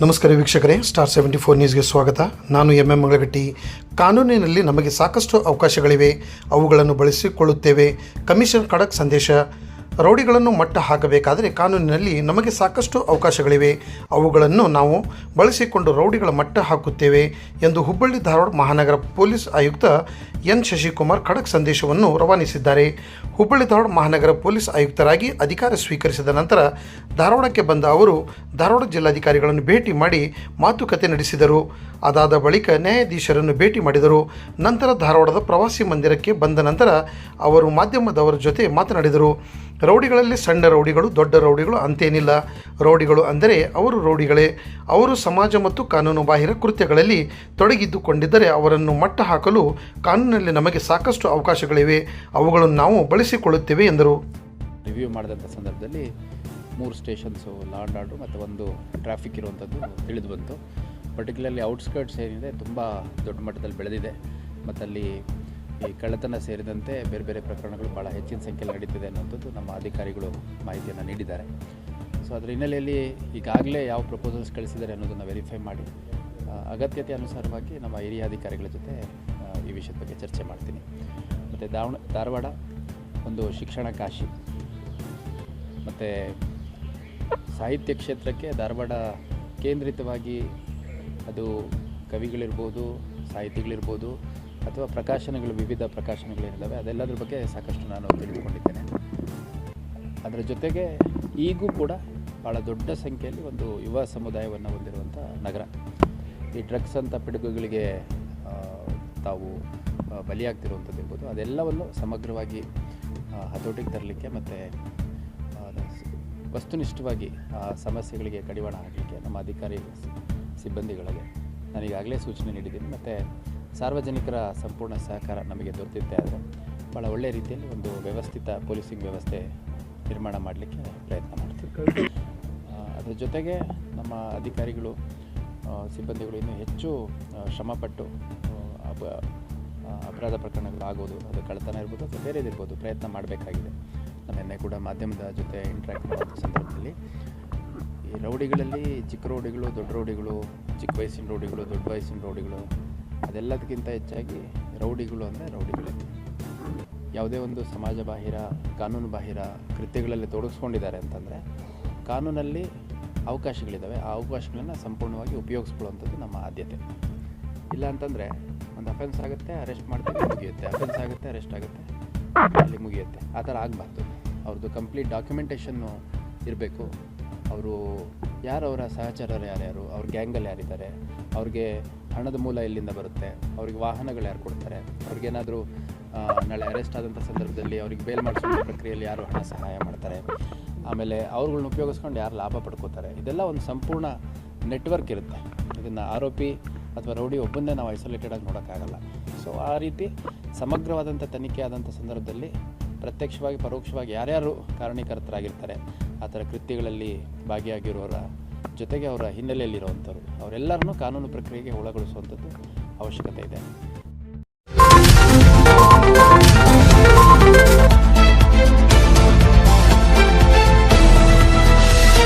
ನಮಸ್ಕಾರ ವೀಕ್ಷಕರೇ star seventy four ನ್ಯೂಸ್ಗೆ ಸ್ವಾಗತ. ನಾನು ಎಂ ಎಂ ಮಂಗಳಗಟ್ಟಿ. ಕಾನೂನಿನಲ್ಲಿ ನಮಗೆ ಸಾಕಷ್ಟು ಅವಕಾಶಗಳಿವೆ. ಅವುಗಳನ್ನು ಬಳಸಿಕೊಳ್ಳುತ್ತೇವೆ. ಕಮಿಷನ್ ಖಡಕ್ ಸಂದೇಶ. ರೌಡಿಗಳನ್ನು ಮಟ್ಟ ಹಾಕಬೇಕಾದರೆ ಕಾನೂನಿನಲ್ಲಿ ನಮಗೆ ಸಾಕಷ್ಟು ಅವಕಾಶಗಳಿವೆ. ಅವುಗಳನ್ನು ನಾವು ಬಳಸಿಕೊಂಡು ರೌಡಿಗಳ ಮಟ್ಟ ಹಾಕುತ್ತೇವೆ ಎಂದು ಹುಬ್ಬಳ್ಳಿ ಧಾರವಾಡ ಮಹಾನಗರ ಪೊಲೀಸ್ ಆಯುಕ್ತ ಎನ್ ಶಶಿಕುಮಾರ್ ಖಡಕ್ ಸಂದೇಶವನ್ನು ರವಾನಿಸಿದ್ದಾರೆ. ಹುಬ್ಬಳ್ಳಿ ಧಾರವಾಡ ಮಹಾನಗರ ಪೊಲೀಸ್ ಆಯುಕ್ತರಾಗಿ ಅಧಿಕಾರ ಸ್ವೀಕರಿಸಿದ ನಂತರ ಧಾರವಾಡಕ್ಕೆ ಬಂದ ಅವರು ಧಾರವಾಡ ಜಿಲ್ಲಾಧಿಕಾರಿಗಳನ್ನು ಭೇಟಿ ಮಾಡಿ ಮಾತುಕತೆ ನಡೆಸಿದರು. ಅದಾದ ಬಳಿಕ ನ್ಯಾಯಾಧೀಶರನ್ನು ಭೇಟಿ ಮಾಡಿದರು. ನಂತರ ಧಾರವಾಡದ ಪ್ರವಾಸಿ ಮಂದಿರಕ್ಕೆ ಬಂದ ನಂತರ ಅವರು ಮಾಧ್ಯಮದವರ ಜೊತೆ ಮಾತನಾಡಿದರು. ರೌಡಿಗಳಲ್ಲಿ ಸಣ್ಣ ರೌಡಿಗಳು, ದೊಡ್ಡ ರೌಡಿಗಳು ಅಂತೇನಿಲ್ಲ. ರೌಡಿಗಳು ಅಂದರೆ ಅವರು ರೌಡಿಗಳೇ. ಅವರು ಸಮಾಜ ಮತ್ತು ಕಾನೂನು ಬಾಹಿರ ಕೃತ್ಯಗಳಲ್ಲಿ ತೊಡಗಿದ್ದುಕೊಂಡಿದ್ದರೆ ಅವರನ್ನು ಮಟ್ಟ ಹಾಕಲು ಕಾನೂನಿನಲ್ಲಿ ನಮಗೆ ಸಾಕಷ್ಟು ಅವಕಾಶಗಳಿವೆ. ಅವುಗಳನ್ನು ನಾವು ಬಳಸಿಕೊಳ್ಳುತ್ತೇವೆ ಎಂದರು. ರಿವ್ಯೂ ಮಾಡಿದಂಥ ಸಂದರ್ಭದಲ್ಲಿ ಮೂರು ಸ್ಟೇಷನ್ಸು ಲಾಡ್ ಆರ್ಡ್ರು ಮತ್ತು ಒಂದು ಟ್ರಾಫಿಕ್ ಇರುವಂಥದ್ದು ತಿಳಿದು ಬಂತು. ಪರ್ಟಿಕ್ಯುಲರ್ಲಿ ಔಟ್ಸ್ಕರ್ಟ್ಸ್ ಏನಿದೆ, ತುಂಬ ದೊಡ್ಡ ಮಟ್ಟದಲ್ಲಿ ಬೆಳೆದಿದೆ. ಮತ್ತು ಅಲ್ಲಿ ಈ ಕಳ್ಳತನ ಸೇರಿದಂತೆ ಬೇರೆ ಬೇರೆ ಪ್ರಕರಣಗಳು ಭಾಳ ಹೆಚ್ಚಿನ ಸಂಖ್ಯೆಯಲ್ಲಿ ನಡೀತಿದೆ ಅನ್ನೋಂಥದ್ದು ನಮ್ಮ ಅಧಿಕಾರಿಗಳು ಮಾಹಿತಿಯನ್ನು ನೀಡಿದ್ದಾರೆ. ಸೊ ಅದರ ಹಿನ್ನೆಲೆಯಲ್ಲಿ ಈಗಾಗಲೇ ಯಾವ ಪ್ರಪೋಸಲ್ಸ್ ಕಳಿಸಿದ್ದಾರೆ ಅನ್ನೋದನ್ನು ವೆರಿಫೈ ಮಾಡಿ. ಅಗತ್ಯತೆ ಅನುಸಾರವಾಗಿ ನಮ್ಮ ಹಿರಿಯ ಅಧಿಕಾರಿಗಳ ಜೊತೆ ಈ ವಿಷಯದ ಬಗ್ಗೆ ಚರ್ಚೆ ಮಾಡ್ತೀನಿ. ಮತ್ತು ದಾವಣ, ಧಾರವಾಡ, ಒಂದು ಶಿಕ್ಷಣ ಕಾಶಿ, ಮತ್ತು ಸಾಹಿತ್ಯ ಕ್ಷೇತ್ರಕ್ಕೆ ಧಾರವಾಡ ಕೇಂದ್ರಿತವಾಗಿ ಅದು ಕವಿಗಳಿರ್ಬೋದು, ಸಾಹಿತಿಗಳಿರ್ಬೋದು ಅಥವಾ ಪ್ರಕಾಶನಗಳು, ವಿವಿಧ ಪ್ರಕಾಶನಗಳೇನಿದ್ದಾವೆ ಅದೆಲ್ಲದ್ರ ಬಗ್ಗೆ ಸಾಕಷ್ಟು ನಾನು ತಿಳಿದುಕೊಂಡಿದ್ದೇನೆ. ಅದರ ಜೊತೆಗೆ ಈಗೂ ಕೂಡ ಭಾಳ ದೊಡ್ಡ ಸಂಖ್ಯೆಯಲ್ಲಿ ಒಂದು ಯುವ ಸಮುದಾಯವನ್ನು ಹೊಂದಿರುವಂಥ ನಗರ. ಈ ಡ್ರಗ್ಸ್ ಅಂತ ಪಿಡುಗುಗಳಿಗೆ ತಾವು ಬಲಿಯಾಗ್ತಿರುವಂಥದ್ದು ಇರ್ಬೋದು. ಅದೆಲ್ಲವನ್ನು ಸಮಗ್ರವಾಗಿ ಹತೋಟಿಗೆ ತರಲಿಕ್ಕೆ ಮತ್ತು ವಸ್ತುನಿಷ್ಠವಾಗಿ, ಆ, ಸಮಸ್ಯೆಗಳಿಗೆ ಕಡಿವಾಣ ಹಾಕಲಿಕ್ಕೆ ನಮ್ಮ ಅಧಿಕಾರಿ ಸಿಬ್ಬಂದಿಗಳಿಗೆ ನಾನೀಗಾಗಲೇ ಸೂಚನೆ ನೀಡಿದ್ದೀನಿ. ಮತ್ತು ಸಾರ್ವಜನಿಕರ ಸಂಪೂರ್ಣ ಸಹಕಾರ ನಮಗೆ ದೊರೆತಿದ್ದೆ ಆದರೆ ಭಾಳ ಒಳ್ಳೆಯ ರೀತಿಯಲ್ಲಿ ಒಂದು ವ್ಯವಸ್ಥಿತ ಪೊಲೀಸಿಂಗ್ ವ್ಯವಸ್ಥೆ ನಿರ್ಮಾಣ ಮಾಡಲಿಕ್ಕೆ ಪ್ರಯತ್ನ ಮಾಡ್ತೀವಿ. ಅದರ ಜೊತೆಗೆ ನಮ್ಮ ಅಧಿಕಾರಿಗಳು ಸಿಬ್ಬಂದಿಗಳು ಇನ್ನೂ ಹೆಚ್ಚು ಶ್ರಮಪಟ್ಟು ಅಪರಾಧ ಪ್ರಕರಣಗಳು ಆಗೋದು, ಅದು ಕಳ್ಳತನ ಇರ್ಬೋದು ಅಥವಾ ಬೇರೆದಿರ್ಬೋದು ಪ್ರಯತ್ನ ಮಾಡಬೇಕಾಗಿದೆ. ನಾನು ನಿನ್ನೆ ಕೂಡ ಮಾಧ್ಯಮದ ಜೊತೆ ಇಂಟ್ರ್ಯಾಕ್ಟ್ ಮಾಡುವಂಥ ಸಂದರ್ಭದಲ್ಲಿ ಈ ರೌಡಿಗಳಲ್ಲಿ ಚಿಕ್ಕ ರೌಡಿಗಳು, ದೊಡ್ಡ ರೌಡಿಗಳು, ಚಿಕ್ಕ ವಯಸ್ಸಿನ ರೌಡಿಗಳು, ದೊಡ್ಡ ವಯಸ್ಸಿನ ರೌಡಿಗಳು ಅದೆಲ್ಲದಕ್ಕಿಂತ ಹೆಚ್ಚಾಗಿ ರೌಡಿಗಳು ಅಂದರೆ ರೌಡಿಗಳೇ. ಯಾವುದೇ ಒಂದು ಸಮಾಜ ಬಾಹಿರ, ಕಾನೂನು ಬಾಹಿರ ಕೃತ್ಯಗಳಲ್ಲಿ ತೊಡಗಿಸ್ಕೊಂಡಿದ್ದಾರೆ ಅಂತಂದರೆ ಕಾನೂನಲ್ಲಿ ಅವಕಾಶಗಳಿದ್ದಾವೆ. ಆ ಅವಕಾಶಗಳನ್ನು ಸಂಪೂರ್ಣವಾಗಿ ಉಪಯೋಗಿಸ್ಕೊಳ್ಳುವಂಥದ್ದು ನಮ್ಮ ಆದ್ಯತೆ. ಇಲ್ಲ ಅಂತಂದರೆ ಒಂದು ಅಫೆನ್ಸ್ ಆಗುತ್ತೆ ಅರೆಸ್ಟ್ ಮಾಡ್ತೀವಿ ಮುಗಿಯುತ್ತೆ. ಅಫೆನ್ಸ್ ಆಗುತ್ತೆ ಅರೆಸ್ಟ್ ಆಗುತ್ತೆ, ಅಲ್ಲಿ ಮುಗಿಯುತ್ತೆ. ಆ ಥರ ಆಗಬಾರ್ದು. ಅವ್ರದ್ದು ಕಂಪ್ಲೀಟ್ ಡಾಕ್ಯುಮೆಂಟೇಷನ್ನು ಇರಬೇಕು. ಅವರು ಯಾರು ಅವರ ಸಹಚರರು ಯಾರ್ಯಾರು? ಅವ್ರ ಗ್ಯಾಂಗಲ್ಲಿ ಯಾರಿದ್ದಾರೆ? ಅವ್ರಿಗೆ ಹಣದ ಮೂಲ ಎಲ್ಲಿಂದ ಬರುತ್ತೆ? ಅವ್ರಿಗೆ ವಾಹನಗಳು ಯಾರು ಕೊಡ್ತಾರೆ? ಅವ್ರಿಗೇನಾದರೂ ನಾಳೆ ಅರೆಸ್ಟ್ ಆದಂಥ ಸಂದರ್ಭದಲ್ಲಿ ಅವ್ರಿಗೆ ಬೇಲ್ ಮಾಡಿಸೋ ಪ್ರಕ್ರಿಯೆಯಲ್ಲಿ ಯಾರು ಹಣ ಸಹಾಯ ಮಾಡ್ತಾರೆ? ಆಮೇಲೆ ಅವ್ರುಗಳ್ನ ಉಪಯೋಗಿಸ್ಕೊಂಡು ಯಾರು ಲಾಭ ಪಡ್ಕೋತಾರೆ? ಇದೆಲ್ಲ ಒಂದು ಸಂಪೂರ್ಣ ನೆಟ್ವರ್ಕ್ ಇರುತ್ತೆ. ಇದನ್ನು ಆರೋಪಿ ಅಥವಾ ರೌಡಿ ಒಬ್ಬನ್ನೇ ನಾವು ಐಸೋಲೇಟೆಡಾಗಿ ನೋಡೋಕ್ಕಾಗಲ್ಲ. ಸೊ ಆ ರೀತಿ ಸಮಗ್ರವಾದಂಥ ತನಿಖೆ ಆದಂಥ ಸಂದರ್ಭದಲ್ಲಿ ಪ್ರತ್ಯಕ್ಷವಾಗಿ, ಪರೋಕ್ಷವಾಗಿ ಯಾರ್ಯಾರು ಕಾರಣೀಕರ್ತರಾಗಿರ್ತಾರೆ, ಆ ಥರ ಕೃತ್ಯಗಳಲ್ಲಿ ಭಾಗಿಯಾಗಿರೋರ ಜೊತೆಗೆ ಅವರ ಹಿನ್ನೆಲೆಯಲ್ಲಿರುವಂಥವ್ರು. ಅವರೆಲ್ಲರನ್ನೂ ಕಾನೂನು ಪ್ರಕ್ರಿಯೆಗೆ ಒಳಗೊಳಿಸುವಂಥದ್ದು ಅವಶ್ಯಕತೆ ಇದೆ.